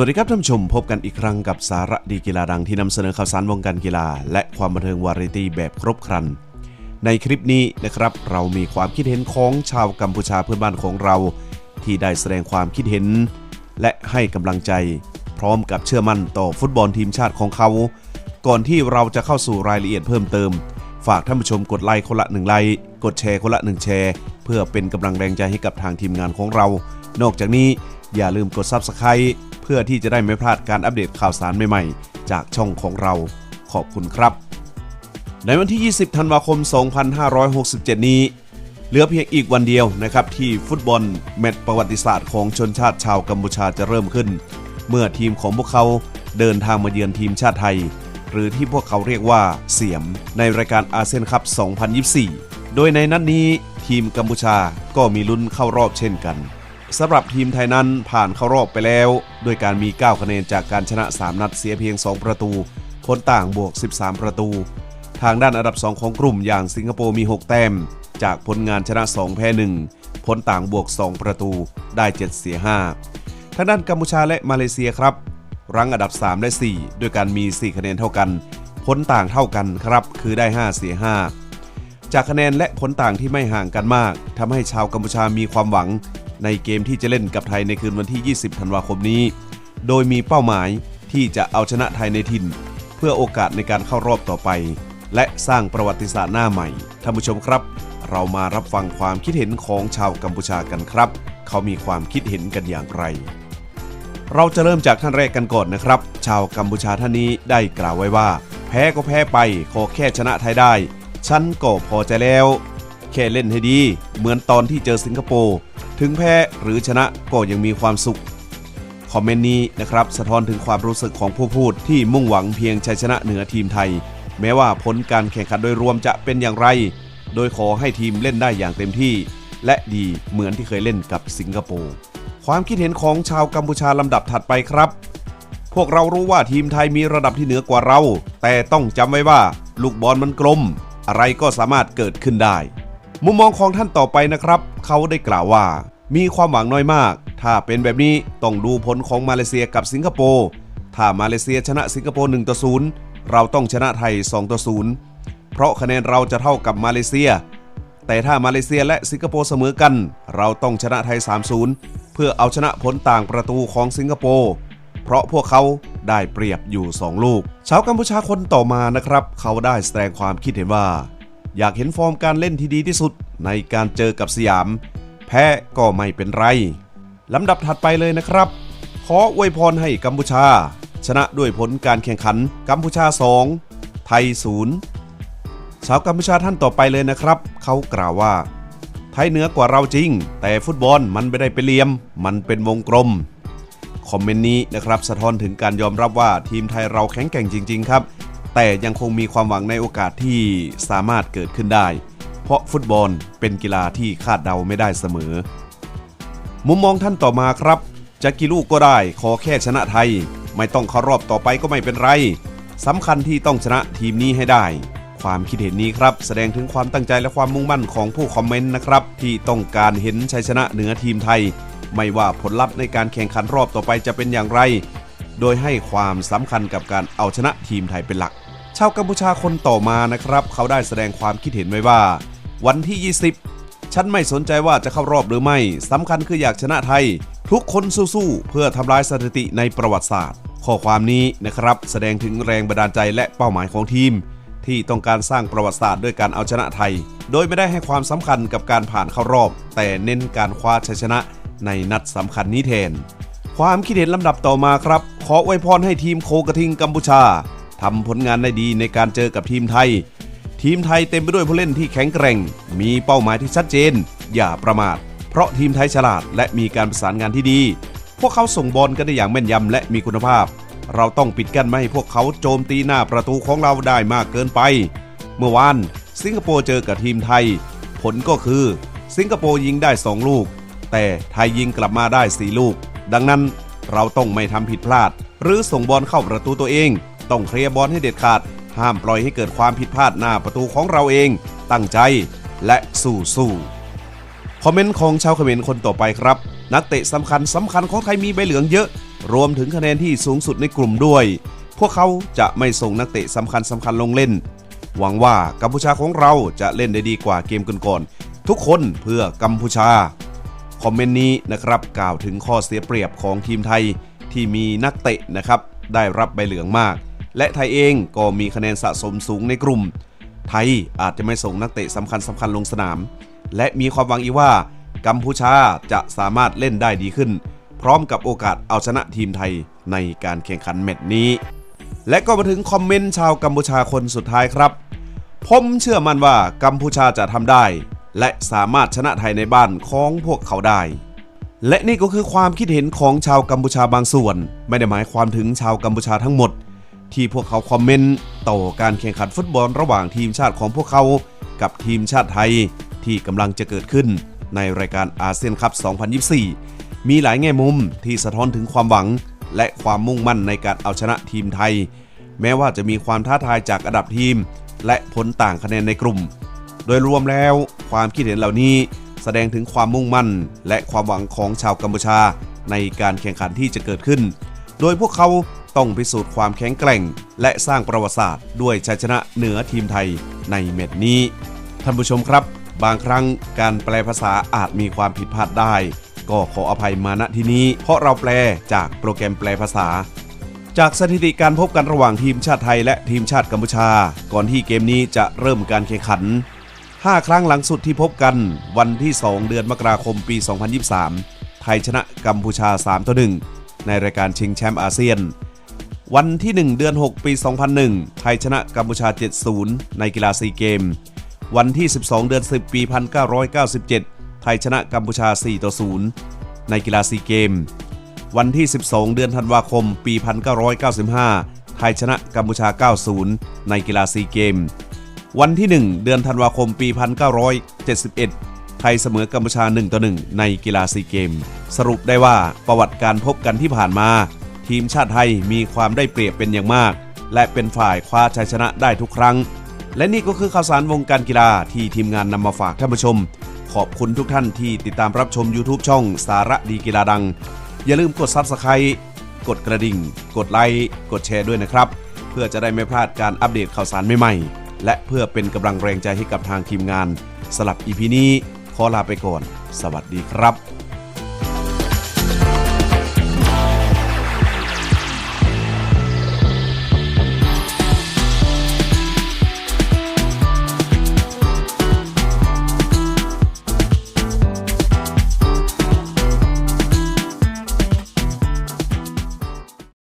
วัสดีครับท่านผู้ชมพบกันอีกครั้งกับสาระดีกีฬาดังที่นำเสนอข่าวสารวงการกีฬา และความบันเทิงวาไรตี้แบบครบครัน ในคลิปนี้นะครับ เรามีความคิดเห็นของชาวกัมพูชาเพื่อนบ้านของเรา ที่ได้แสดงความคิดเห็น และให้กำลังใจ พร้อมกับเชื่อมั่นต่อฟุตบอลทีมชาติของเขา ก่อนที่เราจะเข้าสู่รายละเอียดเพิ่มเติม ฝากท่านผู้ชมกดไลค์คนละหนึ่งไลค์กดแชร์คนละหนึ่งแชร์เพื่อเป็นกำลังแรงใจให้กับทางทีมงานของเรา นอกจากนี้อย่าลืมกด Subscribe พื่อที่จะได้ไม่พลาดการอัปเดตข่าวสารใหม่ๆ จากช่องของเราขอบคุณครับ ในวันที่ 20 ธันวาคม 2567 นี้ เหลือเพียงอีกวันเดียวนะครับ ที่ฟุตบอลแมตช์ประวัติศาสตร์ของชนชาติชาวกัมพูชาจะเริ่มขึ้น เมื่อทีมของพวกเขาเดินทางมาเยือนทีมชาติไทย หรือที่พวกเขาเรียกว่าเสียมในรายการอาเซียนคัพ 2024 โดยในนัดนนี้ทีมกัมพูชาก็มีลุ้นเข้ารอบเช่นกัน สำหรับทีมไทยนั้นผ่านเข้ารอบไปแล้วด้วยการมี 9 คะแนนจากการชนะ 3 นัดเสียเพียง 2 ประตูผลต่างบวก 13 ประตู ทางด้านอันดับ 2 ของกลุ่มอย่างสิงคโปร์มี 6 แต้ม จากผลงานชนะ 2 แพ้ 1 ผลต่างบวก 2 ประตูได้ 7 เสีย 5 ทางด้านกัมพูชาและมาเลเซียครับ รั้งอันดับ 3 และ 4 ด้วยการมี 4 คะแนนเท่ากัน ผลต่างเท่ากันครับ คือได้ 5 เสีย 5 จากคะแนนและผลต่างที่ไม่ห่างกันมากทำให้ชาวกัมพูชามีความหวัง ในเกมที่จะเล่นกับไทยในคืนวันที่ 20 ธันวาคมนี้ โดยมีเป้าหมายที่จะเอาชนะไทยในถิ่น เพื่อโอกาสในการเข้ารอบต่อไป และสร้างประวัติศาสตร์หน้าใหม่ ท่านผู้ชมครับ เรามารับฟังความคิดเห็นของชาวกัมพูชากันครับ เขามีความคิดเห็นกันอย่างไร เราจะเริ่มจากท่านแรกกันก่อนนะครับ ชาวกัมพูชาท่านนี้ได้กล่าวไว้ว่า แพ้ก็แพ้ไปขอแค่ชนะไทยได้ฉันก็พอใจแล้ว แค่เล่นให้ดี เหมือนตอนที่เจอสิงคโปร์ ถึงแพ้หรือชนะก็ยังมีความสุข คอมเมนต์นี้นะครับ สะท้อนถึงความรู้สึกของผู้พูดที่มุ่งหวังเพียงชัยชนะเหนือทีมไทย แม้ว่าผลการแข่งขันโดยรวมจะเป็นอย่างไร โดยขอให้ทีมเล่นได้อย่างเต็มที่ และดีเหมือนที่เคยเล่นกับสิงคโปร์ความคิดเห็นของชาวกัมพูชาลำดับถัดไปครับ พวกเรารู้ว่าทีมไทยมีระดับที่เหนือกว่าเรา แต่ต้องจำไว้ว่า ลูกบอลมันกลม อะไรก็สามารถเกิดขึ้นได้ มุมมองของท่านต่อไปนะครับ เขาได้กล่าวว่า มีความหวังน้อยมาก ถ้าเป็นแบบนี้ต้องดูผลของมาเลเซียกับสิงคโปร์ถ้ามาเลเซียชนะสิงคโปร์1ต่อ0เราต้องชนะไทย2ต่อ0เพราะคะแนนเราจะเท่ากับมาเลเซีย แต่ถ้ามาเลเซียและสิงคโปร์เสมอกัน เราต้องชนะไทย 3-0 เพื่อเอาชนะผลต่างประตูของสิงคโปร์เพราะพวกเขาได้เปรียบอยู่ 2 ลูก ชาวกัมพูชาคนต่อมานะครับ เขาได้แสดงความคิดเห็นว่า อยากเห็นฟอร์มการเล่นที่ดีที่สุดในการเจอกับสยาม แพ้ก็ไม่เป็นไรลำดับถัดไปเลยนะครับ ขออวยพรให้กัมพูชา ชนะด้วยผลการแข่งขันกัมพูชา 2 ไทย 0 ชาวกัมพูชาท่านต่อไปเลยนะครับ เขากล่าวว่า ไทยเหนือกว่าเราจริง แต่ฟุตบอลมันไม่ได้เป็นเหลี่ยม มันเป็นวงกลมคอมเมนต์นี้นะครับสะท้อนถึงการยอมรับว่าทีมไทยเราแข็งแกร่งจริง ๆ ครับ แต่ยังคงมีความหวังในโอกาสที่สามารถเกิดขึ้นได้ เพราะฟุตบอลเป็นกีฬาที่คาดเดาไม่ได้เสมอ มุมมองท่านต่อมาครับ จะกี่ลูกก็ได้ ขอแค่ชนะไทย ไม่ต้องเข้ารอบต่อไปก็ไม่เป็นไรสำคัญที่ต้องชนะทีมนี้ให้ได้ ความคิดเห็นนี้ครับ แสดงถึงความตั้งใจและความมุ่งมั่นของผู้คอมเมนต์นะครับ ที่ต้องการเห็นชัยชนะเหนือทีมไทย ไม่ว่าผลลัพธ์ในการแข่งขันรอบต่อไปจะเป็นอย่างไร โดยให้ความสำคัญกับการเอาชนะทีมไทยเป็นหลัก ชาวกัมพูชาคนต่อมานะครับ เขาได้แสดงความคิดเห็นไว้ว่า วันที่ 20 ฉันไม่สนใจว่าจะเข้ารอบหรือไม่สำคัญคืออยากชนะไทย ทุกคนสู้ๆเพื่อทำลายสถิติในประวัติศาสตร์ ข้อความนี้นะครับ แสดงถึงแรงบันดาลใจและเป้าหมายของทีม ที่ต้องการสร้างประวัติศาสตร์ด้วยการเอาชนะไทย โดยไม่ได้ให้ความสำคัญกับการผ่านเข้ารอบ แต่เน้นการคว้าชัยชนะในนัดสำคัญนี้แทน ความคิดเห็นลำดับต่อมาครับ ขออวยพรให้ทีมโคกระทิงกัมพูชา ทำผลงานได้ดีในการเจอกับทีมไทย ทีมไทยเต็มไปด้วยผู้เล่นที่แข็งแกร่ง มีเป้าหมายที่ชัดเจน อย่าประมาท เพราะทีมไทยฉลาดและมีการประสานงานที่ดี พวกเขาส่งบอลกันได้อย่างแม่นยำและมีคุณภาพ เราต้องปิดกั้นไม่ให้พวกเขาโจมตีหน้าประตูของเราได้มากเกินไป เมื่อวานสิงคโปร์เจอกับทีมไทย ผลก็คือ สิงคโปร์ยิงได้ 2 ลูก แต่ไทยยิงกลับมาได้ 4 ลูก ดังนั้นเราต้องไม่ทำผิดพลาด หรือส่งบอลเข้าประตูตัวเอง ต้องเคลียร์บอลให้เด็ดขาด ห้ามปล่อยให้เกิดความผิดพลาดหน้าประตูของเราเอง ตั้งใจและสู้สู้คอมเมนต์ของชาวเขมรคนต่อไปครับ นักเตะสำคัญสำคัญของไทยมีใบเหลืองเยอะ รวมถึงคะแนนที่สูงสุดในกลุ่มด้วย พวกเขาจะไม่ส่งนักเตะสำคัญสำคัญลงเล่น หวังว่ากัมพูชาของเราจะเล่นได้ดีกว่าเกมก่อนๆทุกคนเพื่อกัมพูชาคอมเมนต์นี้นะครับกล่าวถึงข้อเสียเปรียบของทีมไทยที่มีนักเตะนะครับได้รับใบเหลืองมาก และไทยเองก็มีคะแนนสะสมสูงในกลุ่ม ไทยอาจจะไม่ส่งนักเตะสำคัญสำคัญลงสนาม และมีความหวังอีกว่า กัมพูชาจะสามารถเล่นได้ดีขึ้น พร้อมกับโอกาสเอาชนะทีมไทยในการแข่งขันแมตช์นี้ และก็มาถึงคอมเมนต์ชาวกัมพูชาคนสุดท้ายครับผมเชื่อมั่นว่ากัมพูชาจะทำได้ และสามารถชนะไทยในบ้านของพวกเขาได้ และนี่ก็คือความคิดเห็นของชาวกัมพูชาบางส่วน ไม่ได้หมายความถึงชาวกัมพูชาทั้งหมด ที่พวกเขาคอมเมนต์ต่อการแข่งขันฟุตบอลระหว่างทีมชาติของพวกเขากับทีมชาติไทยที่กำลังจะเกิดขึ้นในรายการอาเซียนคัพ 2024 มีหลายแง่มุมที่สะท้อนถึงความหวัง และความมุ่งมั่นในการเอาชนะทีมไทย แม้ว่าจะมีความท้าทายจากอันดับทีม และผลต่างคะแนนในกลุ่ม โดยรวมแล้วความคิดเห็นเหล่านี้แสดงถึงความมุ่งมั่น และความหวังของชาวกัมพูชาในการแข่งขันที่จะเกิดขึ้น โดยพวกเขา ต้องพิสูจน์ความแข็งแกร่ง และสร้างประวัติศาสตร์ ด้วยชัยชนะเหนือทีมไทยในเม็ดนี้ ท่านผู้ชมครับ บางครั้งการแปลภาษาอาจมีความผิดพลาดได้ ก็ขออภัยมาณที่นี้ เพราะเราแปลจากโปรแกรมแปลภาษา จากสถิติการพบกันระหว่างทีมชาติไทยและทีมชาติกัมพูชา ก่อนที่เกมนี้จะเริ่มการแข่งขัน5 ครั้งหลังสุดที่พบกันวันที่ 2 เดือนมกราคมปี 2023 ไทยชนะกัมพูชา 3 ต่อ 1 ในรายการชิงแชมป์อาเซียน วันที่ 1 เดือน 6 ปี 2001 ไทยชนะกัมพูชา 7-0 ในกีฬาซีเกม วันที่ 12 เดือน 10 ปี 1997 ไทยชนะกัมพูชา4ต่อ0ในกีฬาซีเกม วันที่ 12 เดือนธันวาคม ปี 1995 ไทยชนะกัมพูชา 90 ในกีฬาซีเกม วันที่ 1 เดือนธันวาคม ปี 1971 ไทยเสมอกัมพูชา1ต่อ1ในกีฬาซีเกม สรุปได้ว่าประวัติการพบกันที่ผ่านมา ทีมชาติไทยมีความได้เปรียบเป็นอย่างมาก และเป็นฝ่ายคว้าชัยชนะได้ทุกครั้ง และนี่ก็คือข่าวสารวงการกีฬาที่ทีมงานนำมาฝากท่านผู้ชม ขอบคุณทุกท่านที่ติดตามรับชม YouTube ช่องสาระดีกีฬาดัง อย่าลืมกด Subscribe กดกระดิ่ง กดไลค์ กดแชร์ด้วยนะครับ เพื่อจะได้ไม่พลาดการอัปเดตข่าวสารใหม่ๆ และเพื่อเป็นกำลังแรงใจให้กับทางทีมงานสลับอีพีนี้ขอลาไปก่อน สวัสดีครับ